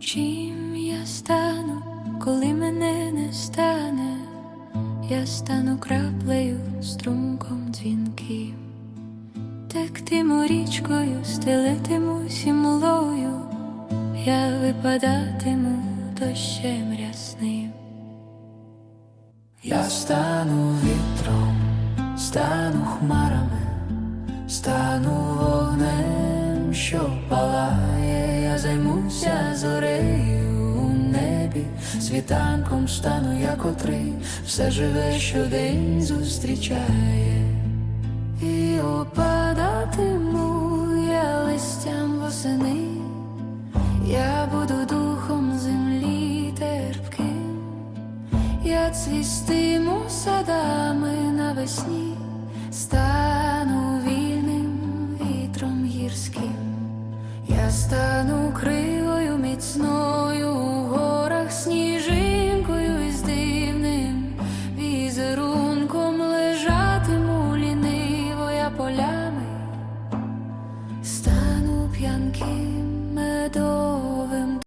чим я стану, коли мене не стане, я стану краплею, струмком дзвінким, тектиму річкою, стелитимусь імлою, я випадатиму дощем рясним. Я стану вітром, стану хмарами, стану вогнем, що палає, я зорею у небі, світанком стану я котрий, все живе щодень зустрічає, І опадатиму я листям восени, я буду духом землі терпким, я цвістиму садами навесні, стану вільним вітром гірським, я стану кривою міцною у горах сніжинкою із дивним візерунком лежатиму ліниво я полями, стану п'янким